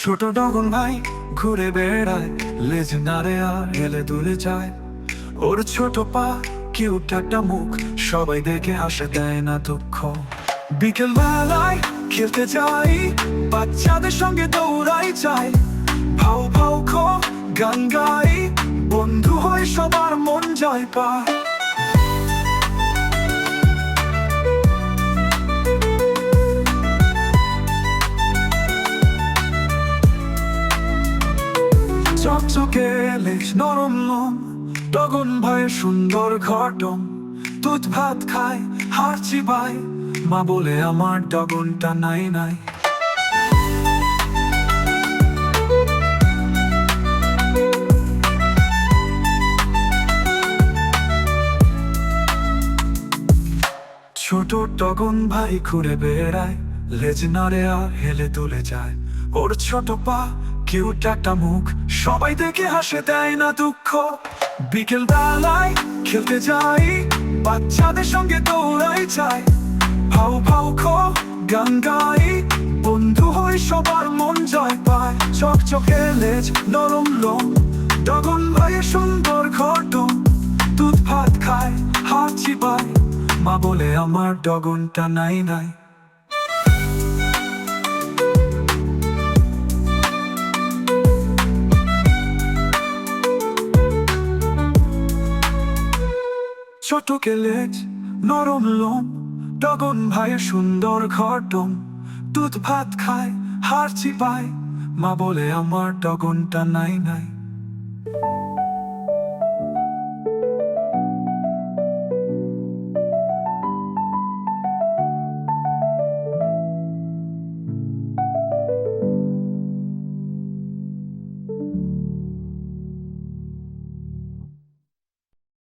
ছোট ডগন ভাই ঘুরে বেড়ায় লেজ নাড়ে আর হেলে দুলে যায়। ওর ছোট পা কেউ একটা মুখ, সবাই দেখে হাসে, দেয় না দুঃখ। বিকেল বেলায় খেলতে যাই, বাচ্চাদের সঙ্গে দৌড়াই যাই। ভাও ভাও খো গান গাই, বন্ধু হয়ে সবার মন যায় পায়। চকচকে লেজ নরম লোম, ডগন ভয়ে সুন্দর ঘটম দুধ ভাত খায় হার চিবাই মা বলে আমার ডগনটা নাই নাই। ছোট টগন ভাই ঘুরে বেড়ায়, লেজ নাড়ে আর হেলে তুলে যায়। ওর ছোট পা কিউট একটা মুখ। সবাই দেখে হাসে, দেয় না দুঃখ। বিকেল বেলায় খেলতে যাই, বাচ্চাদের সঙ্গে দৌড়াই যাই। ভাও ভাও খো গান গাই, বন্ধু হই সবার মন জয় পায়। চকচকে লেজ, নরম লোম ডগন ভাইয়ের সুন্দর ঘটন। দুধ ভাত খায় হাত চিবায় মা বলে, আমার ডগনটা নাই নাই। ছোট কেলেজ, নরম লোম, ডগন ভাইয়ের সুন্দর ঘটম দুধ ভাত খায় হার চিপায়, মা বলে আমার ডগনটা নাই নাই।